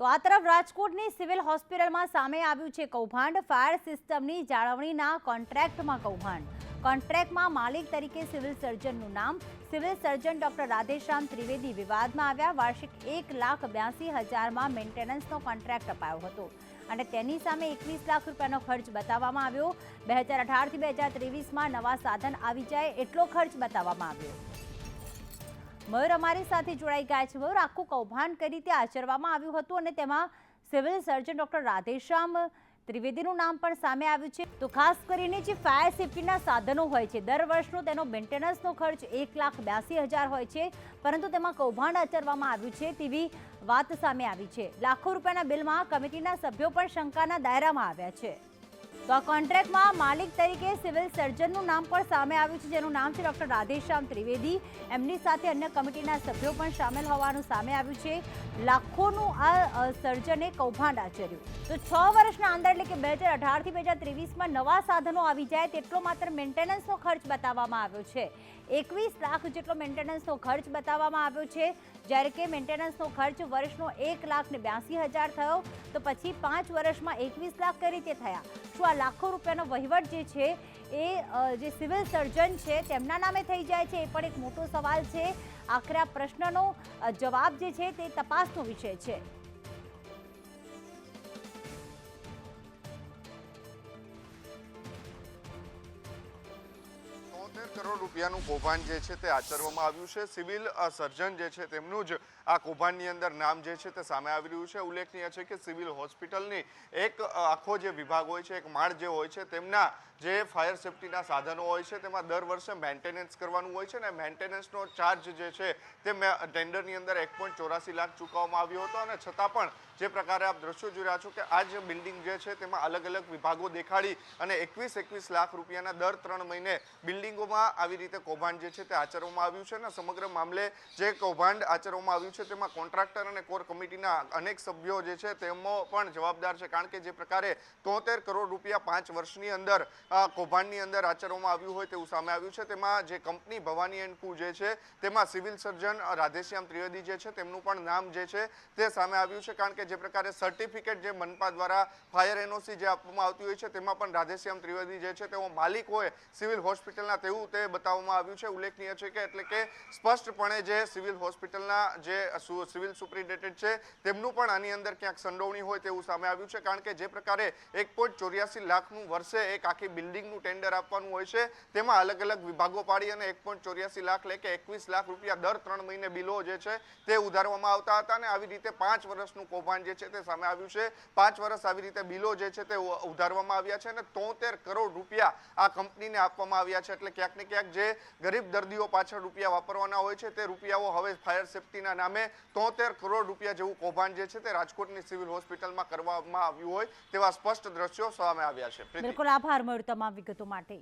તો આ તરફ રાજકોટની સિવિલ હોસ્પિટલમાં સામે આવ્યું છે કૌભાંડ. ફાયર સિસ્ટમની જાળવણીના કોન્ટ્રાક્ટમાં કૌભાંડ. કોન્ટ્રાક્ટમાં માલિક તરીકે સિવિલ સર્જનનું નામ. Civil surgeon doctor Radheshyam Trivedi વિવાદમાં આવ્યા. વાર્ષિક એક લાખ બ્યાસી હજારમાં મેન્ટેનન્સનો કોન્ટ્રાક્ટ અપાયો હતો. અને તેની સામે એકવીસ લાખ રૂપિયાનો ખર્ચ બતાવવામાં આવ્યો. બે હજાર અઢારથી બે હજાર ત્રેવીસમાં નવા સાધન આવી જાય એટલો ખર્ચ બતાવવામાં આવ્યો. મયુર અમારી સાથે જોડાઈ ગયા છે. મયુર, આખું કૌભાંડ કઈ રીતે આચરવામાં આવ્યું હતું અને તેમાં સિવિલ સર્જન ડોક્ટર રાધેશ્યામ ત્રિવેદીનું નામ પણ સામે આવ્યું છે. તો ખાસ કરીને જે ફાયર સેફટીના સાધનો હોય છે, દર વર્ષનો તેનો મેન્ટેનન્સનો ખર્ચ એક લાખ બ્યાસી હજાર હોય છે. પરંતુ તેમાં કૌભાંડ આચરવામાં આવ્યું છે તેવી વાત સામે આવી છે. લાખો રૂપિયાના બિલમાં કમિટીના સભ્યો પણ શંકાના દાયરામાં આવ્યા છે. તો આ કોન્ટ્રાક્ટમાં માલિક તરીકે સિવિલ સર્જનનું નામ પણ સામે આવ્યું છે, જેનું નામ છે ડૉક્ટર રાધેશ્યામ ત્રિવેદી. એમની સાથે અન્ય કમિટીના સભ્યો પણ સામેલ હોવાનું સામે આવ્યું છે. લાખોનું આ સર્જને કૌભાંડ આચર્યું. તો છ વર્ષના અંદર એટલે કે બે હજાર અઢારથી બે હજાર ત્રેવીસમાં નવા સાધનો આવી જાય તેટલો માત્ર મેન્ટેનન્સનો ખર્ચ બતાવવામાં આવ્યો છે. એકવીસ લાખ જેટલો મેન્ટેનન્સનો ખર્ચ બતાવવામાં આવ્યો છે. જ્યારે કે મેન્ટેનન્સનો ખર્ચ વર્ષનો એક લાખ ને બ્યાસી હજાર થયો, તો પછી પાંચ વર્ષમાં એકવીસ લાખ કઈ રીતે થયા. શું આ લાખો રૂપિયાનો વહીવટ જે છે એ જે સિવિલ સર્જન છે તેમના નામે થઈ જાય છે. એ પણ એક મોટો સવાલ છે. આખરે આ પ્રશ્નનો જવાબ જે છે તે તપાસનો વિષય છે. કરોડ રૂપિયાનું કૌભાંડ જે છે તે આચરવામાં આવ્યું છે. સિવિલ સર્જન જે છે તેમનું જ આ કૌભાંડની અંદર નામ જે છે તે સામે આવી રહ્યું છે. ઉલ્લેખનીય છે કે સિવિલ હોસ્પિટલની એક આખો જે વિભાગ હોય છે, એક માળ જે હોય છે તેમના જે ફાયર સેફટીના સાધનો હોય છે તેમાં દર વર્ષે મેન્ટેનન્સ કરવાનું હોય છે ને મેન્ટેનન્સનો ચાર્જ જે છે તે ટેન્ડરની અંદર એક લાખ ચૂકવવામાં આવ્યો હતો અને છતાં પણ જે પ્રકારે આપ દ્રશ્યો જોઈ રહ્યા છો કે આ જે બિલ્ડિંગ જે છે તેમાં અલગ અલગ વિભાગો દેખાડી અને એકવીસ એકવીસ લાખ રૂપિયાના દર ત્રણ મહિને બિલ્ડિંગોમાં આવી રીતે કૌભાંડ જે છે તે આચરવામાં આવ્યું છે અને સમગ્ર મામલે જે કૌભાંડ આચરવામાં આવ્યું છે તેમાં કોન્ટ્રાક્ટર અને કોર કમિટીના અનેક સભ્યો જે છે તેમો પણ જવાબદાર છે. કારણ કે જે પ્રકારે તોતેર કરોડ રૂપિયા પાંચ વર્ષની અંદર કૌભાંડની અંદર આચરવામાં આવ્યું હોય તેવું સામે આવ્યું છે. તેમાં જે કંપની ભવાની એન્ડ કુ જે છે, તેમાં સિવિલ સર્જન રાધેશ્યામ ત્રિવેદી જે છે તેમનું પણ નામ જે છે તે સામે આવ્યું છે. કારણ કે જે પ્રકારે સર્ટિફિકેટ જે મનપા દ્વારા ફાયર એનઓસી જે આપવામાં આવતી હોય છે, તેમાં પણ રાધેશ્યામ ત્રિવેદી જે છે તેઓ માલિક હોય સિવિલ હોસ્પિટલના તેવું તે બતાવવામાં આવ્યું છે. ઉલ્લેખનીય છે કે એટલે કે સ્પષ્ટપણે જે સિવિલ હોસ્પિટલના જે સિવિલ સુપ્રિન્ટેન્ડન્ટ છે, તેમનું પણ આની અંદર ક્યાંક સંડોવણી હોય તેવું સામે આવ્યું છે. કારણ કે જે પ્રકારે એક પોઈન્ટ ચોર્યાસી લાખનું વર્ષે એક આખી બિલ્ડિંગનું ટેન્ડર આપવાનું હોય છે. તેમાં અલગ અલગ વિભાગો પાડી અને એક પોઈન્ટ ચોર્યાસી લાખ લે કે એકવીસ લાખ રૂપિયા દર ત્રણ મહિને બિલો જે છે તે ઉધારવામાં આવતા હતા અને આવી રીતે પાંચ વર્ષનું કૌભાંડ જે છે તે સામે આવ્યું છે. પાંચ વર્ષ આવી રીતે બિલો જે છે તે ઉધારવામાં આવ્યા છે અને તોતેર કરોડ રૂપિયા આ કંપનીને આપવામાં આવ્યા છે. એટલે ક્યાંક ને ક્યાંક જે ગરીબ દર્દીઓ પાછળ રૂપિયા વાપરવાના હોય છે, તે રૂપિયાઓ હવે ફાયર સેફટીના નામે તોતેર કરોડ રૂપિયા જેવું કૌભાંડ જે છે તે રાજકોટની સિવિલ હોસ્પિટલમાં કરવામાં આવ્યું હોય તેવા સ્પષ્ટ દ્રશ્યો સામે આવ્યા છે. બિલકુલ આભાર મળ્યો તમામ વિગતો માટે.